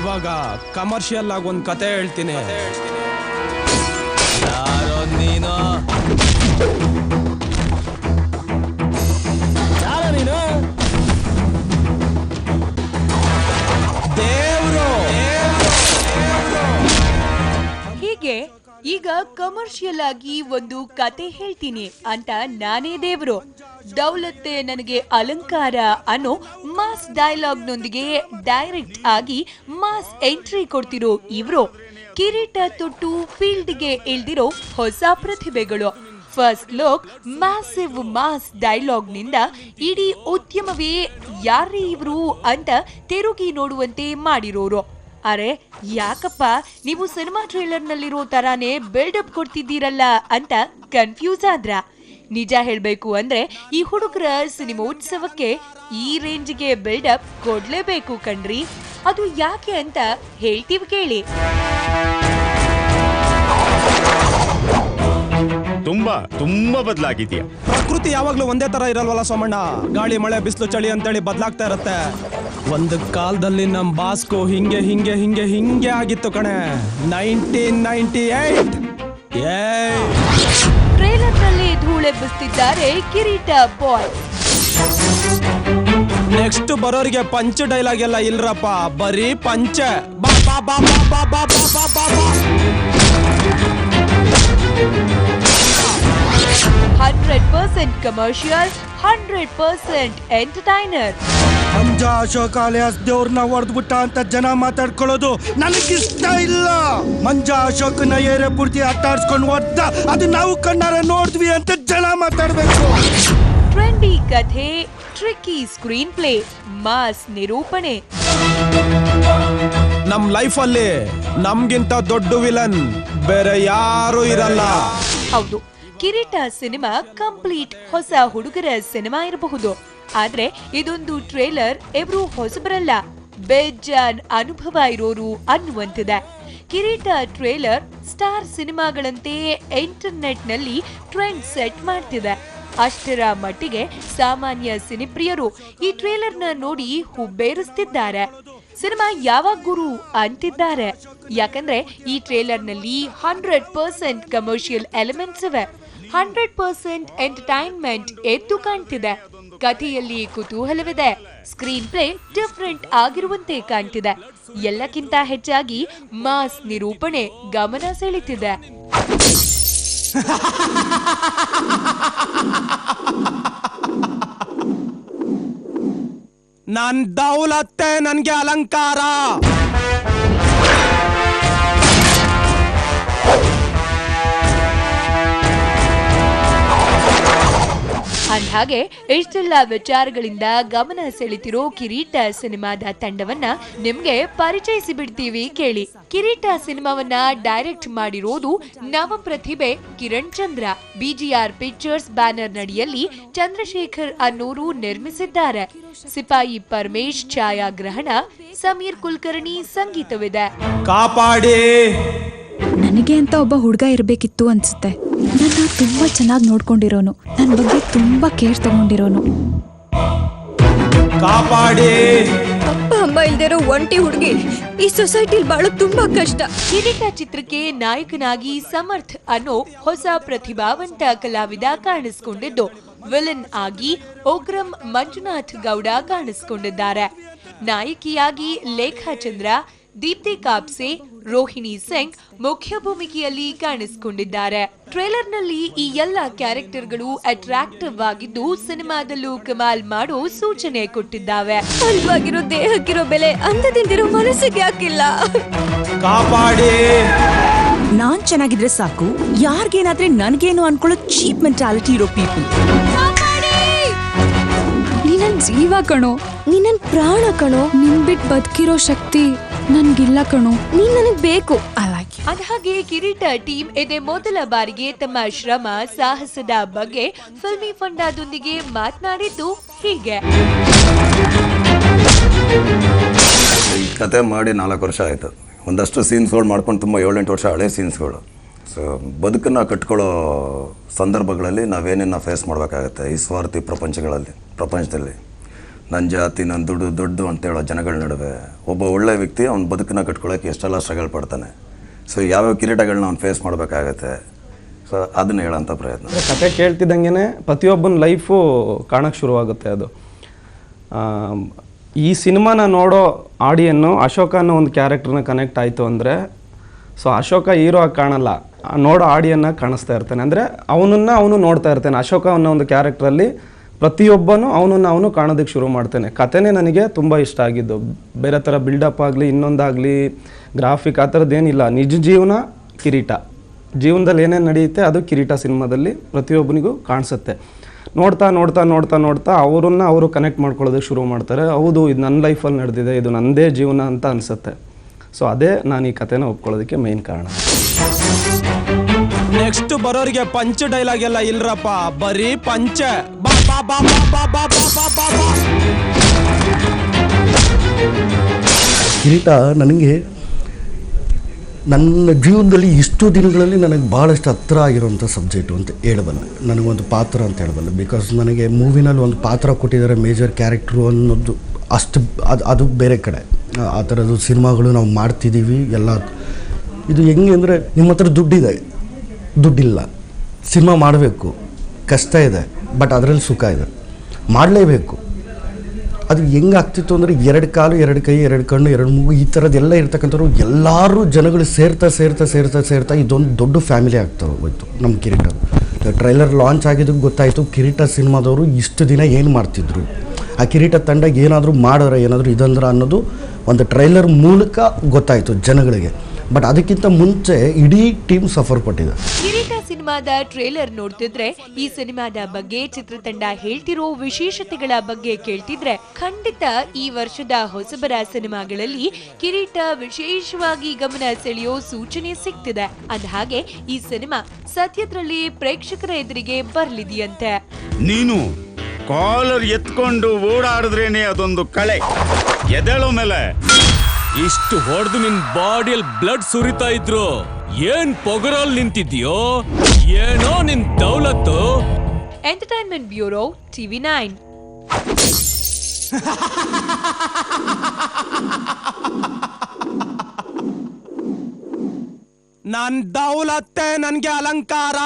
ಇವಾಗ ಕಮರ್ಷಿಯಲ್ ಆಗಿ ಒಂದು ಕತೆ ಹೇಳ್ತೀನಿ. ಯಾರೋ ನೀನು? ಈಗ ಕಮರ್ಷಿಯಲ್ ಆಗಿ ಒಂದು ಕತೆ ಹೇಳ್ತೀನಿ ಅಂತ ನಾನೇ ದೇವರು. ದೌಲತ್ತೆ ನನಗೆ ಅಲಂಕಾರ ಅನ್ನೋ ಮಾಸ್ ಡೈಲಾಗ್ ನೊಂದಿಗೆ ಡೈರೆಕ್ಟ್ ಆಗಿ ಮಾಸ್ ಎಂಟ್ರಿ ಕೊಡ್ತಿರೋ ಇವರು. ಕಿರೀಟ ತೊಟ್ಟು ಫೀಲ್ಡ್ಗೆ ಇಳ್ದಿರೋ ಹೊಸ ಪ್ರತಿಭೆಗಳು. ಫಸ್ಟ್ ಲುಕ್ ಮ್ಯಾಸಿವ್ ಮಾಸ್ ಡೈಲಾಗ್ನಿಂದ ಇಡೀ ಉದ್ಯಮವೇ ಯಾರೇ ಇವರು ಅಂತ ತಿರುಗಿ ನೋಡುವಂತೆ ಮಾಡಿರೋರು. ಅರೆ, ಯಾಕಪ್ಪ? ನೀವು ಸಿನಿಮಾ ಟ್ರೇಲರ್ ನಲ್ಲಿರೋ ತರಾನೇ ಬಿಲ್ಡಪ್ ಕೊಡ್ತಿದ್ದೀರಲ್ಲ ಅಂತ ಕನ್ಫ್ಯೂಸ್ ಆದ್ರ? ನಿಜ ಹೇಳ್ಬೇಕು ಅಂದ್ರೆ, ಈ ಹುಡುಗರ ಸಿನಿಮೋತ್ಸವಕ್ಕೆ ಈ ರೇಂಜ್ಗೆ ಬಿಲ್ಡಪ್ ಕೊಡ್ಲೇಬೇಕು ಕಣ್ರಿ. ಅದು ಯಾಕೆ ಅಂತ ಹೇಳ್ತೀವಿ ಕೇಳಿ. ತುಂಬಾ ತುಂಬಾ ಬದಲಾಗಿದ್ಯಾ ಪ್ರಕೃತಿ ಯಾವಾಗ್ಲೂ ಒಂದೇ ತರ ಇರಲ್ವಲ್ಲ ಸೋಮಣ್ಣ? ಗಾಳಿ ಮಳೆ ಬಿಸಿಲು ಚಳಿ ಅಂತೇಳಿ ಬದಲಾಗ್ತಾ ಇರತ್ತೆ. ಒಂದು ಕಾಲದಲ್ಲಿ ನಮ್ ಬಾಸ್ಕೋ ಹಿಂಗೆ ಹಿಂಗೆ ಹಿಂಗೆ ಹಿಂಗೆ ಆಗಿತ್ತು ಕಣೆ. Nineteen ninety eight. ಟ್ರೇಲರ್ನಲ್ಲಿ ಧೂಳೆ ಧೂಳೆಬ್ಬಿಸ್ತಿದ್ದಾರೆ ಕಿರೀಟ ಬಾಯ್. ನೆಕ್ಸ್ಟ್ ಬರೋರಿಗೆ ಪಂಚ್ ಡೈಲಾಗ್ ಎಲ್ಲ ಇಲ್ರಪ್ಪ. ಬರೀ ಪಂಚ. ಬಾ ಬಾ ಬಾ ಬಾ ಬಾ ಬಾ ಬಾ ಬಾ ಬಾ. ಬಾ hundred percent commercial hundred percent entertainer ಅಂಜ Ashoka alias ದೇವ್ರನ್ನ ಹೊಡೆದ್ಬಿಟ್ಟ ಅಂತ ಜನ ಮಾತಾಡ್ಕೊಳ್ಳೋದು ನನಗಿಷ್ಟ ಇಲ್ಲ. ಮಂಜ ಅಶೋಕನ ಏರೆ ಪೂರ್ತಿ ಅಟ್ಟಾಡ್ಸ್ಕೊಂಡು ಹೊಡ್ದ. ಅದು ನಾವು ಕಣ್ಣಾರ ನೋಡಿದ್ವಿ ಅಂತ ಜನ ಮಾತಾಡ್ಬೇಕು. ಟ್ರೆಂಡಿ ಕಥೆ ಟ್ರಿಕ್ಕಿ ಸ್ಕ್ರೀನ್ ಪ್ಲೇ ಮಾಸ್ ನಿರೂಪಣೆ. ನಮ್ ಲೈಫ್ ಅಲ್ಲಿ ನಮ್ಗಿಂತ ದೊಡ್ಡ ವಿಲನ್ ಬೇರೆ ಯಾರು ಇರಲ್ಲ. ಹೌದು. ಕಿರೀಟ ಸಿನಿಮಾ ಕಂಪ್ಲೀಟ್ ಹೊಸ ಹುಡುಗರ ಸಿನಿಮಾ ಇರಬಹುದು. ಆದ್ರೆ ಇದೊಂದು ಟ್ರೇಲರ್, ಎವರು ಹೊಸಬರಲ್ಲ. ಬೇಜಾನ್ ಅನುಭವ ಇರೋರು ಅನ್ನುವಂತಿದೆ. ಕಿರೀಟ ಟ್ರೇಲರ್ ಸ್ಟಾರ್ ಸಿನಿಮಾಗಳಂತೆಯೇ ಇಂಟರ್ನೆಟ್ನಲ್ಲಿ ಟ್ರೆಂಡ್ ಸೆಟ್ ಮಾಡ್ತಿದೆ. ಅಷ್ಟರ ಮಟ್ಟಿಗೆ ಸಾಮಾನ್ಯ ಸಿನಿಪ್ರಿಯರು ಈ ಟ್ರೇಲರ್ನ ನೋಡಿ ಹುಬ್ಬೇರಿಸ್ತಿದ್ದಾರೆ. ಸಿನಿಮಾ ಯಾವಾಗ ಗುರು ಅಂತಿದ್ದಾರೆ? ಯಾಕಂದ್ರೆ ಈ ಟ್ರೇಲರ್ನಲ್ಲಿ ಹಂಡ್ರೆಡ್ ಪರ್ಸೆಂಟ್ ಕಮರ್ಷಿಯಲ್ ಎಲಿಮೆಂಟ್ಸ್ ಇವೆ. ಹಂಡ್ರೆಡ್ ಪರ್ಸೆಂಟ್ ಎಂಟರ್ಟೈನ್ಮೆಂಟ್ ಎದ್ದು ಕಾಣ್ತಿದೆ. ಕಥೆಯಲ್ಲಿ ಕುತೂಹಲವಿದೆ ಸ್ಕ್ರೀನ್ ಪ್ಲೇ ಡಿಫ್ರೆಂಟ್ ಆಗಿರುವಂತೆ ಕಾಣ್ತಿದೆ. ಎಲ್ಲಕ್ಕಿಂತ ಹೆಚ್ಚಾಗಿ ಮಾಸ್ ನಿರೂಪಣೆ ಗಮನ ಸೆಳೀತಿದೆ. ನನ್ ದೌಲತ್ತೆ ನನ್ಗೆ ಅಲಂಕಾರ. ಅಂದ್ಹಾಗೆ ಇಷ್ಟೆಲ್ಲ ವಿಚಾರಗಳಿಂದ ಗಮನ ಸೆಳೆತಿರೋ ಕಿರೀಟ ಸಿನಿಮಾದ ತಂಡವನ್ನ ನಿಮ್ಗೆ ಪರಿಚಯಿಸಿ ಬಿಡ್ತೀವಿ ಕೇಳಿ. ಕಿರೀಟ ಸಿನಿಮಾವನ್ನ ಡೈರೆಕ್ಟ್ ಮಾಡಿರೋದು ನವ ಪ್ರತಿಭೆ Kiran Chandra. BGR pictures banner ನಡಿಯಲ್ಲಿ Chandrashekhar ಅನ್ನೋರು ನಿರ್ಮಿಸಿದ್ದಾರೆ. ಸಿಪಾಯಿ ಪರಮೇಶ್ ಛಾಯಾಗ್ರಹಣ ಸಮೀರ್ ಕುಲಕರ್ಣಿ ಸಂಗೀತವಿದೆ. ಕಾಪಾಡಿ! ನನಗೆ ಅಂತ ಒಬ್ಬ ಹುಡುಗ ಇರಬೇಕಿತ್ತು ಅನ್ಸುತ್ತೆ. ನನ್ನ ತುಂಬಾ ಚೆನ್ನಾಗಿ ನೋಡ್ಕೊಂಡಿರೋನು. ನನ್ನ ಬಗ್ಗೆ ತುಂಬಾ ಕೇರ್ ತಗೊಂಡಿರೋನು. ಕಾಪಾಡಿ. ಅಪ್ಪ ಅಮ್ಮ ಇಲ್ದಿರೋ ಒಂಟಿ ಹುಡುಗಿ. ಈ ಸೊಸೈಟಿಲಿ ಬಾಳೋದು ತುಂಬಾ ಕಷ್ಟ. ಕಿರೀಟ ಚಿತ್ರಕ್ಕೆ ನಾಯಕನಾಗಿ ಸಮರ್ಥ್ ಅನ್ನೋ ಹೊಸ ಪ್ರತಿಭಾವಂತ ಕಲಾವಿದ ಕಾಣಿಸ್ಕೊಂಡಿದ್ದು. ವಿಲನ್ ಆಗಿ ಓಗ್ರಂ ಮಂಜುನಾಥ್ ಗೌಡ ಕಾಣಿಸ್ಕೊಂಡಿದ್ದಾರೆ. ನಾಯಕಿಯಾಗಿ ಲೇಖಾ ಚಂದ್ರ ದೀಪ್ತಿ ಕಾಪ್ಸೆ ರೋಹಿಣಿ ಸಿಂಗ್ ಮುಖ್ಯ ಭೂಮಿಕೆಯಲ್ಲಿ ಕಾಣಿಸಿಕೊಂಡಿದ್ದಾರೆ. ಟ್ರೇಲರ್ನಲ್ಲಿ ಈ ಎಲ್ಲ ಕ್ಯಾರೆಕ್ಟರ್ಗಳು ಅಟ್ರಾಕ್ಟಿವ್ ಆಗಿದ್ದು ಸಿನಿಮಾದಲ್ಲೂ ಕಮಾಲ್ ಮಾಡೋ ಸೂಚನೆ ಕೊಟ್ಟಿದ್ದಾವೆ. ಅಲ್ವಾಗಿರೋ ದೇಹಕ್ಕಿರೋ ಬೆಲೆ ಅಂದದಿಂದಿರೋ ಮನಸ್ಸಿಗೆ ಹಾಕಿಲ್ಲ. ಕಾಪಾಡಿ. ನಾನ್ ಚೆನ್ನಾಗಿದ್ರೆ ಸಾಕು ಯಾರಿಗೇನಾದ್ರೆ ನನ್ಗೇನು ಅನ್ಕೊಳ್ಳೋ ಚೀಪ್ ಮೆಂಟಾಲಿಟಿ ಇರೋ ಪೀಪಲ್. ನೀ ನನ್ ಜೀವ ಕಣೋ ನಿನ್ನ ಪ್ರಾಣ ಕಣೋ ನಿನ್ ಬಿಟ್ ಬದುಕಿರೋ ಶಕ್ತಿ ನನ್ಗಿಲ್ಲ ಕಣೋ. ನೀನ್ ನನಗ್ ಬೇಕು. ಅದ್ಹಾಗೆ ಕಿರೀಟ ಟೀಮ್ ಇದೇ ಮೊದಲ ಬಾರಿಗೆ ತಮ್ಮ ಶ್ರಮ, ಸಾಹಸದ ಬಗ್ಗೆ ಫಿಲ್ಮಿ ಫಂಡದೊಂದಿಗೆ ಮಾತನಾಡಿದ್ದು ಹೀಗೆ. ಈ ಕತೆ ಮಾಡಿ ನಾಲ್ಕು ವರ್ಷ ಆಯಿತು. ಒಂದಷ್ಟು ಸೀನ್ಸ್ಗಳು ಮಾಡ್ಕೊಂಡು ತುಂಬ ಏಳೆಂಟು ವರ್ಷ ಹಳೆ ಸೀನ್ಸ್ಗಳು. ಸೊ ಬದುಕನ್ನು ಕಟ್ಕೊಳ್ಳೋ ಸಂದರ್ಭಗಳಲ್ಲಿ ನಾವೇನೇನು ಫೇಸ್ ಮಾಡಬೇಕಾಗತ್ತೆ ಈ ಸ್ವಾರ್ಥಿ ಪ್ರಪಂಚಗಳಲ್ಲಿ, ಪ್ರಪಂಚದಲ್ಲಿ. ನನ್ನ ಜಾತಿ ನನ್ನ ದುಡ್ಡು ದೊಡ್ಡದು ಅಂತ ಹೇಳೋ ಜನಗಳ ನಡುವೆ ಒಬ್ಬ ಒಳ್ಳೆ ವ್ಯಕ್ತಿ ಅವ್ನ ಬದುಕನ್ನ ಕಟ್ಕೊಳ್ಳೋಕೆ ಎಷ್ಟೆಲ್ಲ ಸ್ಟ್ರಗಲ್ ಪಡ್ತಾನೆ. ಸೊ ಯಾವ್ಯಾವ ಕಿರೀಟಗಳನ್ನ ಅವ್ನು ಫೇಸ್ ಮಾಡಬೇಕಾಗತ್ತೆ. ಸೊ ಅದನ್ನ ಹೇಳೋಂಥ ಪ್ರಯತ್ನ. ಕತೆ ಕೇಳ್ತಿದ್ದಂಗೆ ಪ್ರತಿಯೊಬ್ಬನ ಲೈಫು ಕಾಣಕ್ಕೆ ಶುರುವಾಗುತ್ತೆ ಅದು. ಈ ಸಿನಿಮಾನ ನೋಡೋ ಆಡಿಯನ್ನು ಅಶೋಕ ಅನ್ನೋ ಒಂದು ಕ್ಯಾರೆಕ್ಟರ್ನ ಕನೆಕ್ಟ್ ಆಯಿತು ಅಂದರೆ, ಸೊ ಅಶೋಕ ಹೀರೋ ಆಗಿ ಕಾಣಲ್ಲ. ನೋಡೋ ಆಡಿಯನ್ನು ಕಾಣಿಸ್ತಾ ಇರ್ತಾನೆ. ಅಂದರೆ ಅವನನ್ನು ಅವನು ನೋಡ್ತಾ ಇರ್ತಾನೆ. ಅಶೋಕ ಅನ್ನೋ ಒಂದು ಕ್ಯಾರೆಕ್ಟ್ರಲ್ಲಿ ಪ್ರತಿಯೊಬ್ಬನು ಅವನನ್ನು ಅವನು ಕಾಣೋದಕ್ಕೆ ಶುರು ಮಾಡ್ತಾನೆ. ಕತೆನೇ ನನಗೆ ತುಂಬ ಇಷ್ಟ ಆಗಿದ್ದು. ಬೇರೆ ಥರ ಬಿಲ್ಡಪ್ ಆಗಲಿ, ಇನ್ನೊಂದಾಗಲಿ ಗ್ರಾಫಿಕ್ ಆ ಥರದ್ದೇನಿಲ್ಲ ನಿಜ ಜೀವನ ಕಿರೀಟ. ಜೀವನದಲ್ಲಿ ಏನೇನು ನಡೆಯುತ್ತೆ ಅದು ಕಿರೀಟ ಸಿನಿಮಾದಲ್ಲಿ ಪ್ರತಿಯೊಬ್ಬನಿಗೂ ಕಾಣಿಸುತ್ತೆ. ನೋಡ್ತಾ ನೋಡ್ತಾ ನೋಡ್ತಾ ನೋಡ್ತಾ ಅವರನ್ನು ಅವರು ಕನೆಕ್ಟ್ ಮಾಡ್ಕೊಳ್ಳೋದಕ್ಕೆ ಶುರು ಮಾಡ್ತಾರೆ. ಹೌದು ಇದು ನನ್ನ ಲೈಫಲ್ಲಿ ನಡೆದಿದೆ ಇದು ನನ್ನದೇ ಜೀವನ ಅಂತ ಅನಿಸುತ್ತೆ. ಸೊ ಅದೇ ನಾನು ಈ ಕಥೆನ ಒಪ್ಕೊಳ್ಳೋದಕ್ಕೆ ಮೇನ್ ಕಾರಣ. ನೆಕ್ಸ್ಟ್ ಬರೋರಿಗೆ ಪಂಚ್ ಡೈಲಾಗ್ ಎಲ್ಲ ಇಲ್ರಪ್ಪ. ಬರೀ ಪಂಚೆ. ಬಾ ಬಾ ಬಾ ಬಾ ಬಾ ಬಾ ಬಾ ಬಾ ಬಾ ಬಾ. ಕಿರೀಟ ನನಗೆ ನನ್ನ ಜೀವನದಲ್ಲಿ ಇಷ್ಟು ದಿನಗಳಲ್ಲಿ ನನಗೆ ಭಾಳಷ್ಟು ಹತ್ರ ಆಗಿರೋಂಥ ಸಬ್ಜೆಕ್ಟು ಅಂತ ಹೇಳಬಲ್ಲ. ನನಗೊಂದು ಪಾತ್ರ ಅಂತ ಹೇಳಬಲ್ಲ. ಬಿಕಾಸ್ ನನಗೆ ಮೂವಿನಲ್ಲಿ ಒಂದು ಪಾತ್ರ ಕೊಟ್ಟಿದ್ದಾರೆ ಮೇಜರ್ ಕ್ಯಾರೆಕ್ಟ್ರು ಅನ್ನೋದು ಅಷ್ಟು, ಅದು ಅದು ಬೇರೆ ಕಡೆ. ಆ- ಆ ಥರದ್ದು ಸಿನಿಮಾಗಳು ನಾವು ಮಾಡ್ತಿದ್ದೀವಿ, ಎಲ್ಲ. ಇದು ಹೆಂಗೆ ಅಂದರೆ ನಿಮ್ಮ ಹತ್ರ ದುಡ್ಡಿದೆ. ದುಡ್ಡಿಲ್ಲ. ಸಿನಿಮಾ ಮಾಡಬೇಕು. ಕಷ್ಟ ಇದೆ. ಬಟ್ ಅದರಲ್ಲಿ ಸುಖ ಇದೆ. ಮಾಡಲೇಬೇಕು. ಅದು ಹೆಂಗೆ ಆಗ್ತಿತ್ತು ಅಂದರೆ ಎರಡು ಕಾಲು, ಎರಡು ಕೈ, ಎರಡು ಕಣ್ಣು, ಎರಡು ಮೂಗು, ಈ ಥರದ್ದೆಲ್ಲ ಇರ್ತಕ್ಕಂಥವ್ರು ಎಲ್ಲರೂ ಜನಗಳು ಸೇರ್ತಾ ಸೇರ್ತಾ ಸೇರ್ತಾ ಸೇರ್ತಾ ಇದೊಂದು ದೊಡ್ಡ ಫ್ಯಾಮಿಲಿ ಆಗ್ತಾ ಹೋಯ್ತು, ನಮ್ಮ ಕಿರೀಟ ಟ್ರೈಲರ್ ಲಾಂಚ್ ಆಗಿದ್ದಕ್ಕೆ ಗೊತ್ತಾಯಿತು, ಕಿರೀಟ ಸಿನಿಮಾದವರು ಇಷ್ಟು ದಿನ ಏನು ಮಾಡ್ತಿದ್ರು? ಆ ಕಿರೀಟ ತಂಡ ಏನಾದರೂ ಮಾಡೋರ, ಏನಾದರೂ ಇದಂದ್ರೆ ಅನ್ನೋದು ಒಂದು ಟ್ರೈಲರ್ ಮೂಲಕ ಗೊತ್ತಾಯಿತು ಜನಗಳಿಗೆ. ಬಟ್ ಅದಕ್ಕಿಂತ ಮುಂಚೆ ಇಡೀ ಟೀಮ್ ಸಫರ್ ಪಟ್ಟಿದೆ ಕಿರೀಟ ಸಿನಿಮಾದ ಟ್ರೇಲರ್ ನೋಡ್ತಿದ್ರೆ ಈ ಸಿನಿಮಾದ ಬಗ್ಗೆ ಚಿತ್ರತಂಡ ಹೇಳ್ತಿರೋ ವಿಶೇಷತೆಗಳ ಬಗ್ಗೆ ಕೇಳ್ತಿದ್ರೆ ಖಂಡಿತ ಈ ವರ್ಷದ ಹೊಸಬರ ಸಿನಿಮಾಗಳಲ್ಲಿ ಕಿರೀಟ ವಿಶೇಷವಾಗಿ ಗಮನ ಸೆಳೆಯೋ ಸೂಚನೆ ಸಿಗ್ತಿದೆ. ಅಂದಹಾಗೆ ಈ ಸಿನಿಮಾ ಸದ್ಯದ್ರಲ್ಲಿ ಪ್ರೇಕ್ಷಕರ ಎದುರಿಗೆ ಬರ್ಲಿದೆಯಂತೆ. ನೀನು ಕಾಲರ್ ಎತ್ಕೊಂಡು ಓಡಾಡಿದ್ರೇನೆ ಅದೊಂದು ಕಳೆ. ಎದೆಳೋ ಮೇಲೆ ಇಷ್ಟು ಹೊಡೆದು ನಿನ್ ಬಾಡಿಯಲ್ಲಿ ಬ್ಲಡ್ ಸುರಿತಾ ಇದ್ರು ಏನ್ ಪೊಗರಲ್ಲಿ ನಿಂತಿದ್ಯೋ ಏನೋ ನಿನ್ ದೌಲತ್ತು. ಎಂಟರ್ಟೈನ್ಮೆಂಟ್ ಬ್ಯೂರೋ ಟಿವಿ ನೈನ್ ನನ್ ದೌಲತ್ತೆ ನನ್ಗೆ ಅಲಂಕಾರ.